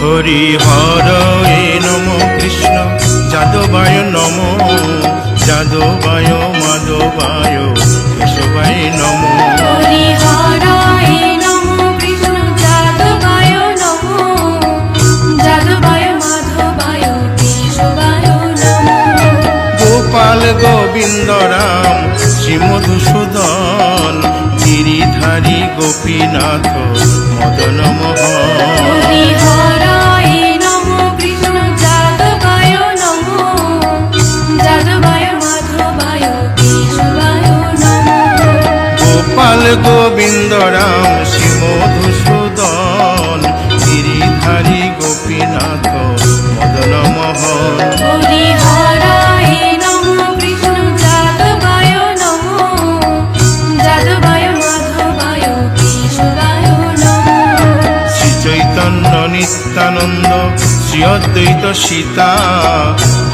হরি হরয়ে নম কৃষ্ণ। যাদবায় নম যাদবায় মাধবায় কেশবায় নম। হরি হরায় নমো কৃষ্ণ যাদবায় নমো। যাদবায় মাধবায় কেশবায় নমো। গোপাল গোবিন্দ রাম শ্রীমধুসূদন গিরিধারী গোপীনাথ মদন মোহন। শ্রী অদ্বৈত সীতা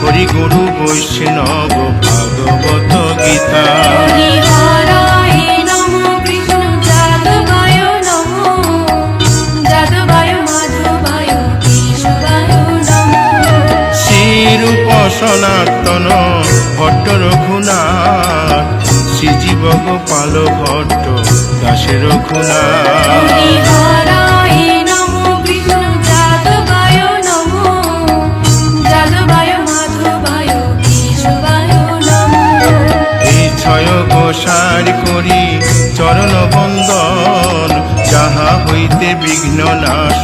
হরি গুরু বৈষ্ণব ভাগবত গীতা। শ্রীরূপ সনাতন ভট্ট রঘুনাথ শ্রীজীব গোপাল ভট্ট দাসের রঘুনাথ। ছয় করি চরণ বন্দন, যাহা হইতে বিঘ্ন নাশ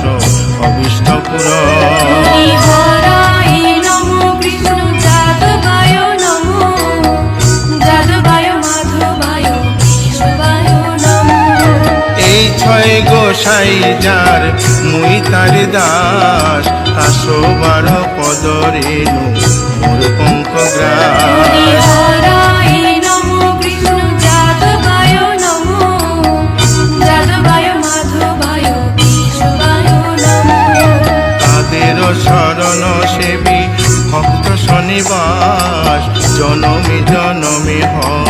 অবিষ্ট এই ছয় গোসাই যার, মুই তার দাস, আসো বার পদ রেণু মোর পঙ্ক জনমে জনমে হয়।